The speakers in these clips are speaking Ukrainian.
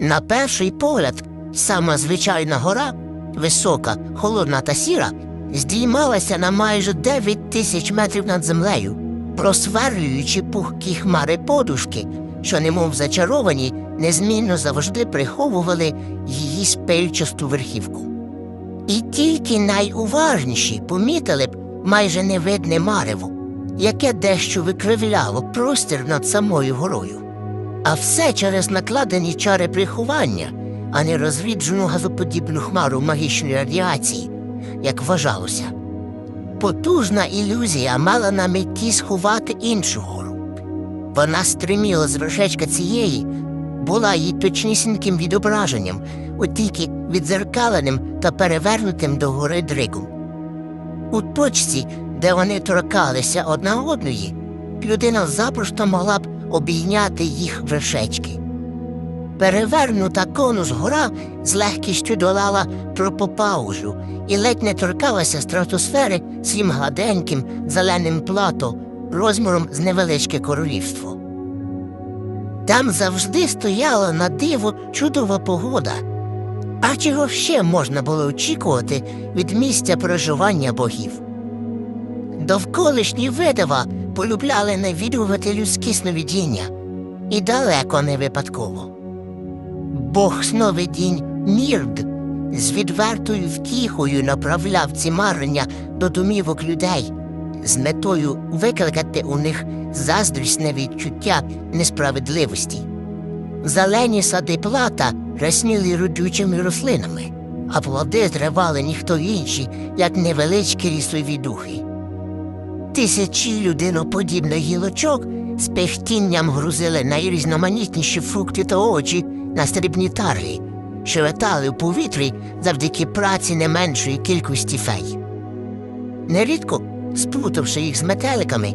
На перший погляд, сама звичайна гора, висока, холодна та сіра, здіймалася на майже 9 тисяч метрів над землею, просверлюючи пухкі хмари подушки, що, немов зачаровані, незмінно завжди приховували її спельчасту верхівку. І тільки найуважніші помітили б майже невидне марево, яке дещо викривляло простір над самою горою. А все через накладені чари приховання, а не розріджену газоподібну хмару магічної радіації, як вважалося. Потужна ілюзія мала на меті сховати іншу гору. Вона стриміла з вершечка цієї, була її точнісіньким відображенням, от тільки відзеркаленим та перевернутим до гори дригом. У точці, де вони торкалися одна одної, людина запросто могла б обійняти їх вершечки. Перевернута конус гора з легкістю долала тропопаужу і ледь не торкалася стратосфери своїм гладеньким зеленим плато розміром з невеличке королівство. Там завжди стояла на диво чудова погода. А чого ще можна було очікувати від місця проживання богів? Довколишні видива полюбляли навідувати людські сновидіння, і далеко не випадково. Бог сновидінь Мірд з відвертою втіхою направляв ці марення до домівок людей з метою викликати у них заздрісне відчуття несправедливості. Зелені сади плата рясніли родючими рослинами, а плоди зривали ніхто інші, як невеличкі лісові духи. Тисячі людиноподібних гілочок з пехтінням грузили найрізноманітніші фрукти та овочі на срібні тарлі, що летали в повітрі завдяки праці не меншої кількості фей. Нерідко, сплутавши їх з метеликами,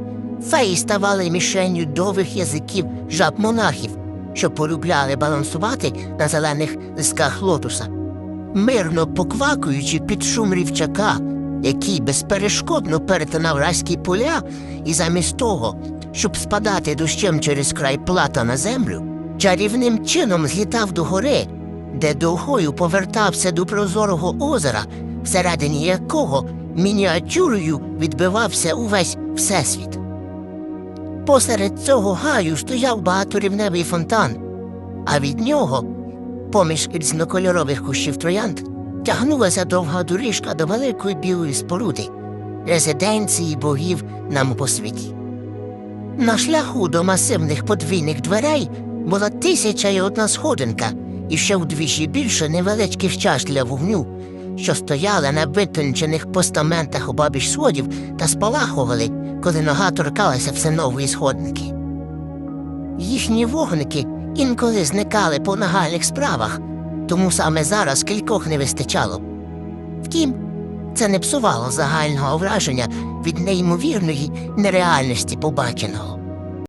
феї ставали мішенню довгих язиків жаб монахів, що полюбляли балансувати на зелених лисках лотуса, мирно поквакуючи під шум рівчака, який безперешкодно перетинав райські поля, і замість того, щоб спадати дощем через край плата на землю, чарівним чином злітав до гори, де довгою повертався до прозорого озера, всередині якого мініатюрою відбивався увесь всесвіт. Посеред цього гаю стояв багаторівневий фонтан, а від нього, поміж різнокольорових кущів троянд, тягнулася довга доріжка до великої білої споруди, резиденції богів нам по світі. На шляху до масивних подвійних дверей була тисяча і одна сходинка і ще вдвічі більше невеличких чаш для вогню, що стояли на витончених постаментах обабіч сходів та спалахували, коли нога торкалася все нової сходинки. Їхні вогники інколи зникали по нагальних справах, тому саме зараз кількох не вистачало. Втім, це не псувало загального враження від неймовірної нереальності побаченого.